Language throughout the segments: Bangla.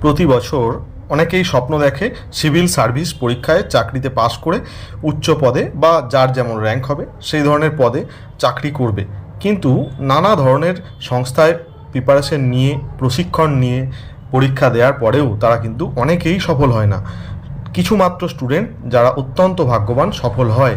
প্রতি বছর অনেকেই স্বপ্ন দেখে সিভিল সার্ভিস পরীক্ষায় চাকরিতে পাশ করে উচ্চ পদে বা যার যেমন র্যাঙ্ক হবে, সেই ধরনের পদে চাকরি করবে। কিন্তু নানা ধরনের সংস্থায় প্রিপারেশন নিয়ে, প্রশিক্ষণ নিয়ে পরীক্ষা দেওয়ার পরেও তারা কিন্তু অনেকেই সফল হয় না। কিছু মাত্র স্টুডেন্ট যারা অত্যন্ত ভাগ্যবান, সফল হয়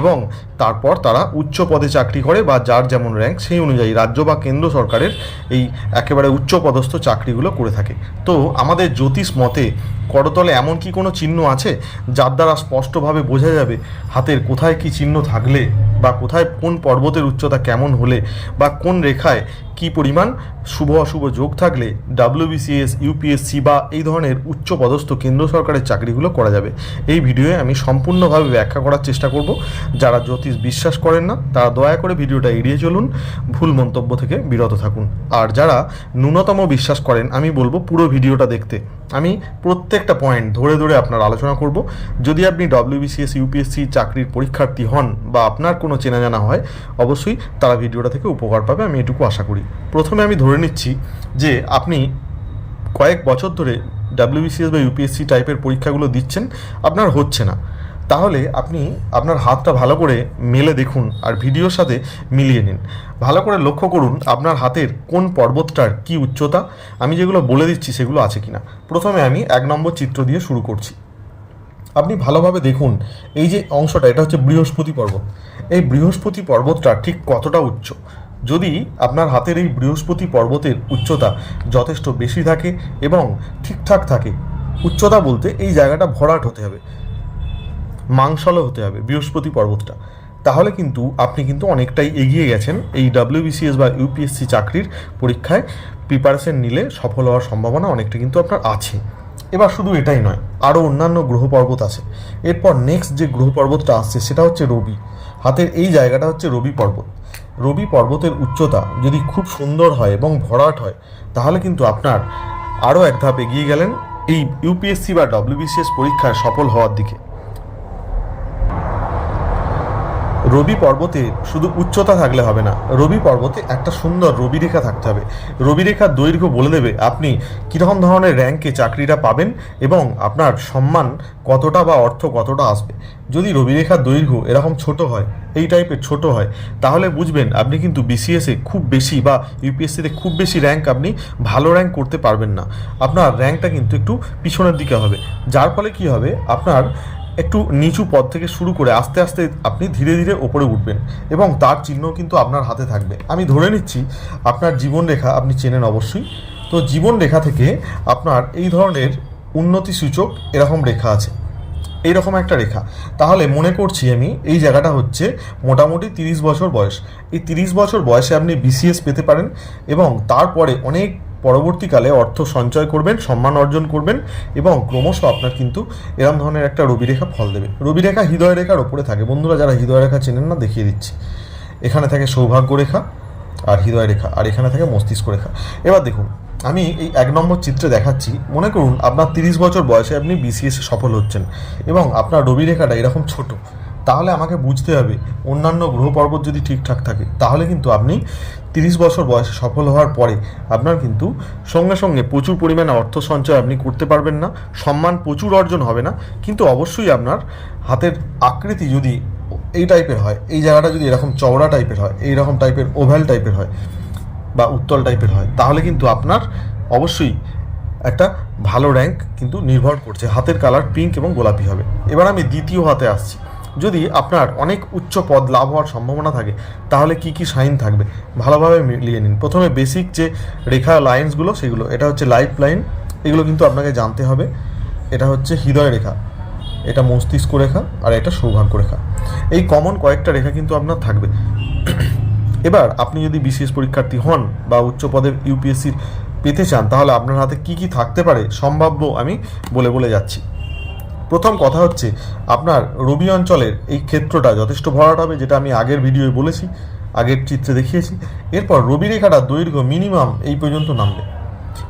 এবং তারপর তারা উচ্চ পদে চাকরি করে বা যার যেমন র্যাঙ্ক সেই অনুযায়ী রাজ্য বা কেন্দ্র সরকারের এই একেবারে উচ্চ পদস্থ চাকরিগুলো করে থাকে। তো আমাদের জ্যোতিষ মতে করতলে এমন কি কোনো চিহ্ন আছে যার দ্বারা স্পষ্টভাবে বোঝা যাবে হাতের কোথায় কি চিহ্ন থাকলে বা কোথায় কোন পর্বতের উচ্চতা কেমন হলে বা কোন রেখায় কি পরিমাণ শুভ অশুভ যোগ থাকলে ডাব্লিউবিসিএস ইউপিএসসি বা এই ধরনের উচ্চ পদস্থ কেন্দ্র সরকারের চাকরিগুলো করা যাবে। এই ভিডিওয়ে আমি সম্পূর্ণভাবে ব্যাখ্যা করার চেষ্টা করব। যারা জ্যোতিষ বিশ্বাস করেন না, তারা দয়া করে ভিডিওটা এড়িয়ে চলুন, ভুল মন্তব্য থেকে বিরত থাকুন। আর যারা ন্যূনতম বিশ্বাস করেন, আমি বলব পুরো ভিডিওটা দেখতে। আমি প্রত্যেকটা পয়েন্ট ধরে ধরে আপনার আলোচনা করব। যদি আপনি ডব্লিউবিসিএস ইউপিএসসি চাকরির পরীক্ষার্থী হন বা আপনার কোনো চেনা জানা হয়, অবশ্যই তারা ভিডিওটা থেকে উপকার পাবে, আমি এটুকু আশা করি। প্রথমে আমি ধরে নিচ্ছি যে আপনি কয়েক বছর ধরে ডাব্লিউবিসিএস বা ইউপিএসসি টাইপের পরীক্ষাগুলো দিচ্ছেন, আপনার হচ্ছে না। তাহলে আপনি আপনার হাতটা ভালো করে মেলে দেখুন আর ভিডিওর সাথে মিলিয়ে নিন। ভালো করে লক্ষ্য করুন আপনার হাতের কোন পর্বতটার কি উচ্চতা। আমি যেগুলো বলে দিচ্ছি সেগুলো আছে কিনা। প্রথমে আমি এক নম্বর চিত্র দিয়ে শুরু করছি। আপনি ভালোভাবে দেখুন এই যে অংশটা, এটা হচ্ছে বৃহস্পতি পর্বত। এই বৃহস্পতি পর্বতটা ঠিক কতটা উচ্চ? যদি আপনার হাতের এই বৃহস্পতি পর্বতের উচ্চতা যথেষ্ট বেশি থাকে এবং ঠিকঠাক থাকে, উচ্চতা বলতে এই জায়গাটা ভরাট হতে হবে মাংসলও হতে হবে বৃহস্পতি পর্বতটা। তাহলে কিন্তু আপনি কিন্তু অনেকটাই এগিয়ে গেছেন এই ডাব্লিউবিসিএস বা ইউপিএসসি চাকরির পরীক্ষায়। প্রিপারেশন নিলে সফল হওয়ার সম্ভাবনা অনেকটা কিন্তু আপনার আছে। এবার শুধু এটাই নয়, আরও অন্যান্য গ্রহ পর্বত আছে। এরপর নেক্সট যে গ্রহ পর্বতটা আসছে সেটা হচ্ছে রবি। হাতের এই জায়গাটা হচ্ছে রবি পর্বত। রবি পর্বতের উচ্চতা যদি খুব সুন্দর হয় এবং ভরাট হয়, তাহলে কিন্তু আপনার আরও এক ধাপ এগিয়ে গেলেন এই ইউপিএসসি বা ডব্লিউবিসিএস পরীক্ষায় সফল হওয়ার দিকে। রবি পর্বতে শুধু উচ্চতা থাকলে হবে না, রবি পর্বতে একটা সুন্দর রবি রেখা থাকতে হবে। রবি রেখার দৈর্ঘ্য বলে দেবে আপনি কীরকম ধরনের র্যাঙ্কে চাকরিটা পাবেন এবং আপনার সম্মান কতটা বা অর্থ কতটা আসবে। যদি রবি রেখার দৈর্ঘ্য এরকম ছোট হয়, এই টাইপের ছোট হয়, তাহলে বুঝবেন আপনি কিন্তু বিসিএসে খুব বেশি বা ইউপিএসসিতে খুব বেশি র্যাঙ্ক আপনি ভালো র্যাঙ্ক করতে পারবেন না। আপনার র্যাঙ্কটা কিন্তু একটু পিছনের দিকে হবে। যার ফলে কি হবে? আপনার একটু নিচু পদ থেকে শুরু করে আস্তে আস্তে আপনি ধীরে ধীরে ওপরে উঠবেন এবং তার চিহ্ন কিন্তু আপনার হাতে থাকবে। আমি ধরে নিচ্ছি, আপনার জীবন রেখা আপনি চেনেন অবশ্যই। তো জীবন রেখা থেকে আপনার এই ধরনের উন্নতি সূচক এরকম রেখা আছে। এইরকম একটা রেখা। তাহলে মনে করছি আমি, এই জায়গাটা হচ্ছে মোটামুটি তিরিশ বছর বয়স। এই তিরিশ বছর বয়সে আপনি বিসিএস পেতে পারেন এবং তারপরে অনেক পরবর্তীকালে অর্থ সঞ্চয় করবেন, সম্মান অর্জন করবেন এবং ক্রমশ আপনার কিন্তু এরম ধরনের একটা রবিরেখা ফল দেবে রবিরেখা হৃদয় রেখার ওপরে থাকে। বন্ধুরা, যারা হৃদয় রেখা চেনেন না, দেখিয়ে দিচ্ছি। এখানে থাকে সৌভাগ্য রেখা আর হৃদয় রেখা আর এখানে থাকে মস্তিষ্ক রেখা এবার দেখুন, আমি এই এক নম্বর চিত্রে দেখাচ্ছি। মনে করুন, আপনার তিরিশ বছর বয়সে আপনি বিসিএসে সফল হচ্ছেন এবং আপনার রবি রেখাটা এরকম ছোট। তাহলে আমাকে বুঝতে হবে অন্যান্য গ্রহ পর্বত যদি ঠিকঠাক থাকে, তাহলে কিন্তু আপনি তিরিশ বছর বয়সে সফল হওয়ার পরে আপনার কিন্তু সঙ্গে সঙ্গে প্রচুর পরিমাণে অর্থ সঞ্চয় আপনি করতে পারবেন না, সম্মান প্রচুর অর্জন হবে না, কিন্তু অবশ্যই আপনার হাতের আকৃতি যদি এই টাইপের হয়, এই জায়গাটা যদি এরকম চওড়া টাইপের হয় এই রকম টাইপের ওভ্যাল টাইপের হয় বা উত্তল টাইপের হয়, তাহলে কিন্তু আপনার অবশ্যই একটা ভালো র্যাঙ্ক কিন্তু নির্ভর করছে। হাতের কালার পিঙ্ক এবং গোলাপি হবে। এবার আমি দ্বিতীয় হাতে আসছি। যদি আপনার অনেক উচ্চ পদ লাভ হওয়ার সম্ভাবনা থাকে, তাহলে কি কি সাইন থাকবে? ভালোভাবে মিলিয়ে নিন। প্রথমে বেসিক যে রেখা লাইন্সগুলো সেগুলো। এটা হচ্ছে লাইফ লাইন এগুলো কিন্তু আপনাকে জানতে হবে। এটা হচ্ছে হৃদয় রেখা। এটা মস্তিষ্ক রেখা আর এটা সৌভাগ্য রেখা। এই কমন কয়েকটা রেখা কিন্তু আপনার থাকবে। এবার আপনি যদি বিশেষ পরীক্ষার্থী হন বা উচ্চ পদে ইউপিএসসির পেতে চান, তাহলে আপনার হাতে কি কি থাকতে পারে, সম্ভাব্য আমি বলে বলে যাচ্ছি। প্রথম কথা হচ্ছে, আপনার রবি অঞ্চলের এই ক্ষেত্রটা যথেষ্ট ভরাট হবে, যেটা আমি আগের ভিডিওয়ে বলেছি, আগের চিত্রে দেখিয়েছি। এরপর রবি রেখাটা দৈর্ঘ্য মিনিমাম এই পর্যন্ত নামবে।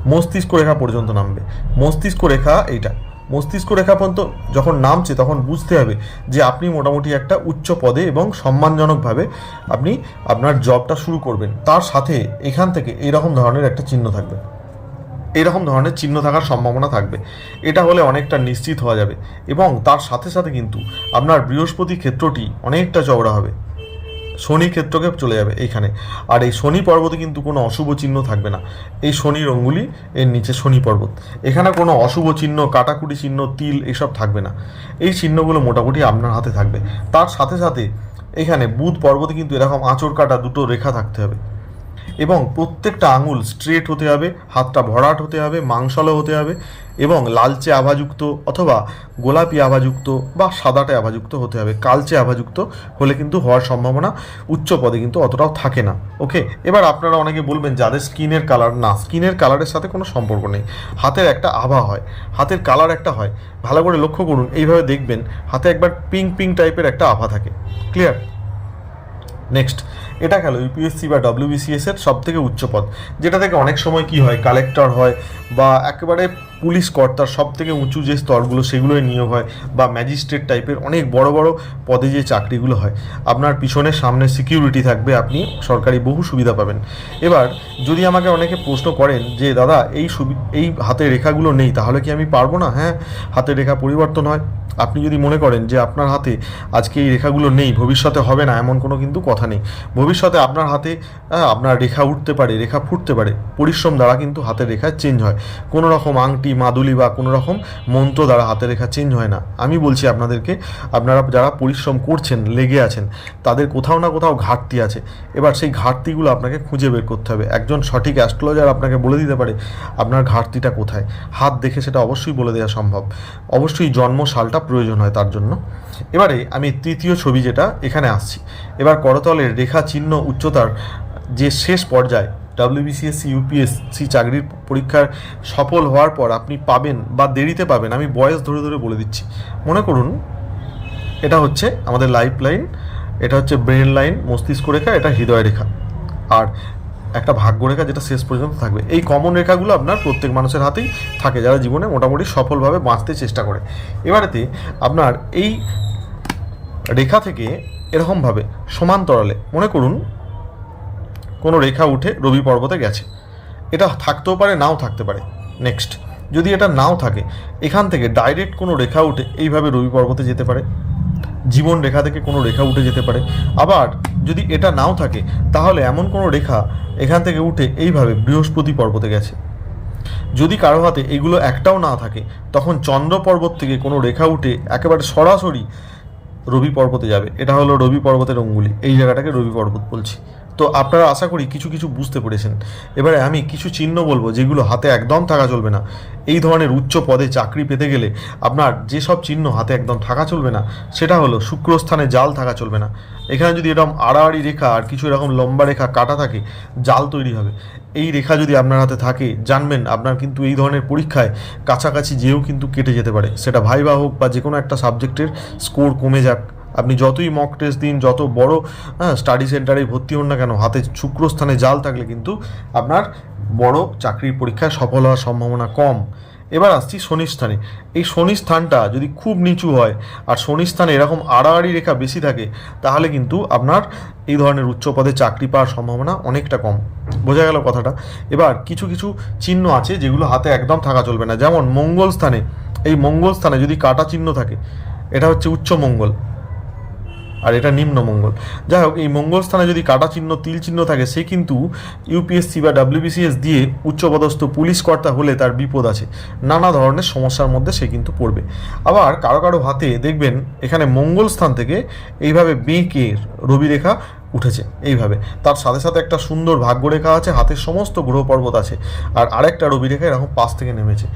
মস্তিষ্ক রেখা পর্যন্ত নামবে। মস্তিষ্ক রেখা এইটা। মস্তিষ্ক রেখা পর্যন্ত যখন নামছে, তখন বুঝতে হবে যে আপনি মোটামুটি একটা উচ্চ পদে এবং সম্মানজনকভাবে আপনি আপনার জবটা শুরু করবেন। তার সাথে এখান থেকে এইরকম ধরনের একটা চিহ্ন থাকবে। এরকম ধরনের চিহ্ন থাকার সম্ভাবনা থাকবে। এটা হলে অনেকটা নিশ্চিত হওয়া যাবে। এবং তার সাথে সাথে কিন্তু আপনার বৃহস্পতি ক্ষেত্রটি অনেকটা চওড়া হবে। শনি ক্ষেত্রকে চলে যাবে এইখানে। আর এই শনি পর্বতে কিন্তু কোনো অশুভ চিহ্ন থাকবে না। এই শনির অঙ্গুলি এর নিচে শনি পর্বত। এখানে কোনো অশুভ চিহ্ন, কাটাকুটি চিহ্ন, তিল এসব থাকবে না। এই চিহ্নগুলো মোটামুটি আপনার হাতে থাকবে। তার সাথে সাথে এখানে বুধ পর্বতে কিন্তু এরকম আঁচড় কাটা দুটো রেখা থাকতে হবে। এবং প্রত্যেকটা আঙুল স্ট্রেট হতে হবে, হাতটা ভরাট হতে হবে, মাংসলও হতে হবে এবং লালচে আভাযুক্ত অথবা গোলাপি আভাযুক্ত বা সাদাটে আভাযুক্ত হতে হবে। কালচে আভাযুক্ত হলে কিন্তু হওয়ার সম্ভাবনা উচ্চ পদে কিন্তু অতটাও থাকে না। ওকে? এবার আপনারা অনেকে বলবেন, যাদের স্কিনের কালার না। স্কিনের কালারের সাথে কোনো সম্পর্ক নেই। হাতের একটা আভা হয়। হাতের কালার একটা হয়। ভালো করে লক্ষ্য করুন। এইভাবে দেখবেন, হাতে একবার পিঙ্ক পিঙ্ক টাইপের একটা আভা থাকে। ক্লিয়ার নেক্সট এটা গেল ইউপিএসসি বা ডব্লিউবিসিএস এর সব থেকে উচ্চ পদ যেটা থেকে অনেক সময় কি হয় কালেক্টর হয় বা একেবারে পুলিশ কর্তার সব থেকে উঁচু যে স্তরগুলো সেগুলোই নিয়োগ হয় বা ম্যাজিস্ট্রেট টাইপের অনেক বড় বড় পদে যে চাকরিগুলো হয়, আপনার পিছনে সামনে সিকিউরিটি থাকবে, আপনি সরকারি বহু সুবিধা পাবেন। এবার, যদি আমাকে অনেকে প্রশ্ন করেন যে, দাদা, এই সুবি, এই হাতের রেখাগুলো নেই, তাহলে কি আমি পারব না? হ্যাঁ হাতের রেখা পরিবর্তন হয়। আপনি যদি মনে করেন যে, আপনার হাতে আজকে এই রেখাগুলো নেই, ভবিষ্যতে হবে না, এমন কোনো কিন্তু কথা নেই। ভবিষ্যতে আপনার হাতে আপনার রেখা উঠতে পারে, রেখা ফুটতে পারে। পরিশ্রম দ্বারা কিন্তু হাতের রেখা চেঞ্জ হয়। কোনো রকম আংটি মাদুলি বা কোনো রকম মন্ত্র দ্বারা হাতের রেখা চেঞ্জ হয় না। আমি বলছি আপনাদেরকে, আপনারা যারা পরিশ্রম করছেন, লেগে আছেন, তাদের কোথাও না কোথাও ঘাটতি আছে। এবার সেই ঘাটতিগুলো আপনাকে খুঁজে বের করতে হবে। একজন সঠিক অ্যাস্ট্রোলজার আপনাকে বলে দিতে পারে, আপনার ঘাটতিটা কোথায়। হাত দেখে সেটা অবশ্যই বলে দেওয়া সম্ভব। অবশ্যই জন্ম সালটা প্রয়োজন হয় তার জন্য। এবারে আমি তৃতীয় ছবি যেটা, এখানে আসছি। এবার করতলের রেখা চিহ্ন উচ্চতার যে শেষ পর্যায় ডাব্লিউবিসিএসসি ইউপিএসসি চাকরির পরীক্ষার সফল হওয়ার পর আপনি পাবেন বা দেরিতে পাবেন, আমি বয়স ধরে ধরে বলে দিচ্ছি। মনে করুন, এটা হচ্ছে আমাদের লাইফ লাইন এটা হচ্ছে ব্রেন লাইন মস্তিষ্ক রেখা, এটা হৃদয় রেখা। আর একটা ভাগ্য রেখা যেটা শেষ পর্যন্ত থাকবে। এই কমন রেখাগুলো আপনার প্রত্যেক মানুষের হাতেই থাকে, যারা জীবনে মোটামুটি সফলভাবে বাঁচতে চেষ্টা করে। এবারেতে আপনার এই রেখা থেকে এরকমভাবে সমান্তরালে, মনে করুন কোনো রেখা উঠে রবি পর্বতে গেছে। এটা থাকতেও পারে, নাও থাকতে পারে। নেক্সট, যদি এটা নাও থাকে, এখান থেকে ডাইরেক্ট কোনো রেখা উঠে এইভাবে রবি পর্বতে যেতে পারে। জীবন রেখা থেকে কোনো রেখা উঠে যেতে পারে। আবার যদি এটা নাও থাকে, তাহলে এমন কোনো রেখা এখান থেকে উঠে এইভাবে বৃহস্পতি পর্বতে গেছে। যদি কারও হাতে এগুলো একটাও না থাকে, তখন চন্দ্র পর্বত থেকে কোনো রেখা উঠে একেবারে সরাসরি রবি পর্বতে যাবে। এটা হলো রবি পর্বতের অঙ্গুলি। এই জায়গাটাকে রবি পর্বত বলছি। তো আপনারা আশা করি কিছু কিছু বুঝতে পেরেছেন। এবারে আমি কিছু চিহ্ন বলব যেগুলো হাতে একদম থাকা চলবে না। এই ধরনের উচ্চ পদে চাকরি পেতে গেলে আপনার যেসব চিহ্ন হাতে একদম থাকা চলবে না, সেটা হলো শুক্রস্থানে জাল থাকা চলবে না। এখানে যদি এরকম আড়াআড়ি রেখা আর কিছু এরকম লম্বা রেখা কাটা থাকে, জাল তৈরি হবে। এই রেখা যদি আপনার হাতে থাকে, জানবেন আপনার কিন্তু এই ধরনের পরীক্ষায় কাছাকাছি যেও কিন্তু কেটে যেতে পারে। সেটা ভাইবা হোক বা যে কোনো একটা সাবজেক্টের স্কোর কমে যাক। আপনি যতই মক টেস্ট দিন, যত বড় হ্যাঁ স্টাডি সেন্টারে ভর্তি হন না কেন, হাতে শুক্রস্থানে জাল থাকলে কিন্তু আপনার বড় চাকরির পরীক্ষায় সফল হওয়ার সম্ভাবনা কম। এবার আসছি শনি স্থানে। এই শনি স্থানটা যদি খুব নিচু হয় আর শনি স্থানে এরকম আড়াআড়ি রেখা বেশি থাকে, তাহলে কিন্তু আপনার এই ধরনের উচ্চ পদে চাকরি পাওয়ার সম্ভাবনা অনেকটা কম। বোঝা গেল কথাটা? এবার কিছু কিছু চিহ্ন আছে যেগুলো হাতে একদম থাকা চলবে না। যেমন মঙ্গল স্থানে, এই মঙ্গল স্থানে যদি কাটা চিহ্ন থাকে, এটা হচ্ছে উচ্চ মঙ্গল। আর এটা নিম্ন মঙ্গল। যাই হোক, এই মঙ্গল স্থানে যদি কাটা চিহ্ন, তিল চিহ্ন থাকে, সে কিন্তু ইউপিএসসি বা ডাব্লিউবিসিএস দিয়ে উচ্চপদস্থ পুলিশ কর্তা হলে তার বিপদ আছে। নানা ধরনের সমস্যার মধ্যে সে কিন্তু পড়বে। আবার কারও কারও হাতে দেখবেন, এখানে মঙ্গল স্থান থেকে এইভাবে বেঁকে রবি রেখা উঠেছে, এইভাবে। তার সাথে সাথে একটা সুন্দর ভাগ্যরেখা আছে, হাতের সমস্ত গ্রহ পর্বত আছে। আর আরেকটা রবি রেখা এরকম পাশ থেকে নেমেছে।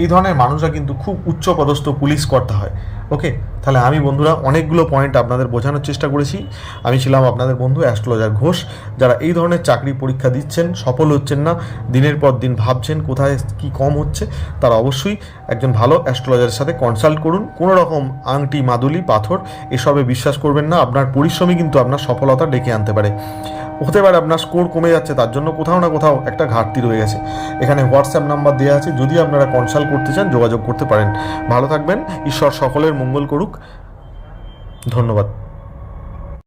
এই ধরনের মানুষরা কিন্তু খুব উচ্চপদস্থ পুলিশ কর্তা হয়। ওকে তাহলে আমি বন্ধুরা অনেকগুলো পয়েন্ট আপনাদের বোঝানোর চেষ্টা করেছি। আমি ছিলাম আপনাদের বন্ধু অ্যাস্ট্রোলজার ঘোষ, যারা এই ধরনের চাকরি পরীক্ষা দিচ্ছেন, সফল হচ্ছেন না, দিনের পর দিন ভাবছেন কোথায় কি কম হচ্ছে, তারা অবশ্যই একজন ভালো অ্যাস্ট্রোলজারের সাথে কনসাল্ট করুন। কোনো রকম আংটি, মাদুলি, পাথর, এসবে বিশ্বাস করবেন না, আপনার পরিশ্রমই কিন্তু আপনার সফলতা ডেকে আনতে পারে। হতে পারে আপনার স্কোর কমে যাচ্ছে, তার জন্য কোথাও না কোথাও একটা ঘাটতি রয়ে গেছে। এখানে হোয়াটসঅ্যাপ নাম্বার দেওয়া আছে, যদি আপনারা কনসাল্ট করতে চান, যোগাযোগ করতে পারেন। ভালো থাকবেন, ঈশ্বর সকলের মঙ্গল করুক। ধন্যবাদ।